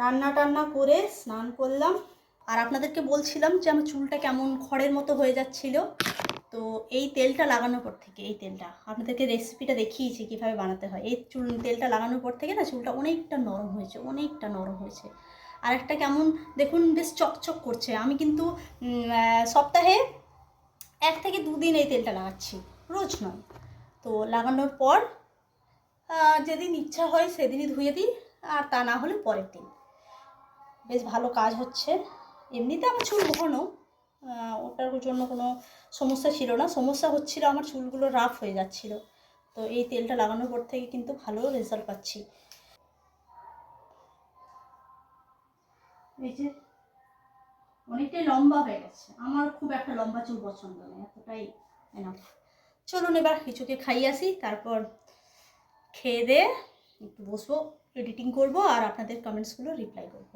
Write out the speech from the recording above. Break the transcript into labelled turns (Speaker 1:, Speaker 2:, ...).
Speaker 1: রান্না টান্না করে স্নান করলাম। আর আপনাদেরকে বলছিলাম যে আমার চুলটা কেমন খড়ের মতো হয়ে যাচ্ছিল। তো এই তেলটা লাগানোর পর থেকে, এই তেলটা, আপনাদেরকে রেসিপিটা দেখিয়েছি কীভাবে বানাতে হয়। এই চুল, তেলটা লাগানোর পর থেকে না চুলটা অনেকটা নরম হয়েছে, অনেকটা নরম হয়েছে। আর একটা কেমন, দেখুন বেশ চকচক করছে। আমি কিন্তু সপ্তাহে এক থেকে দুদিন এই তেলটা লাগাচ্ছি, রোজ নয়। তো লাগানোর পর যেদিন ইচ্ছা হয় সেদিনই ধুয়ে দিই, আর তা না হলে পরের দিন। বেশ ভালো কাজ হচ্ছে। এমনিতে আমার চুল ঘন ওটার জন্য কোনো সমস্যা ছিল না। সমস্যা হচ্ছিল আমার চুলগুলো রাফ হয়ে যাচ্ছিল। তো এই তেলটা লাগানোর পর থেকে কিন্তু ভালো রেজাল্ট পাচ্ছি। এই যে অনেকটাই লম্বা হয়ে গেছে। আমার খুব একটা লম্বা চুল পছন্দ নয়, এতটাই চলুন এবার কিছুকে খাইয়ে আসি, তারপর খেয়ে দিয়ে একটু বসবো এডিটিং করব, আর আপনাদের কমেন্টসগুলো রিপ্লাই করব।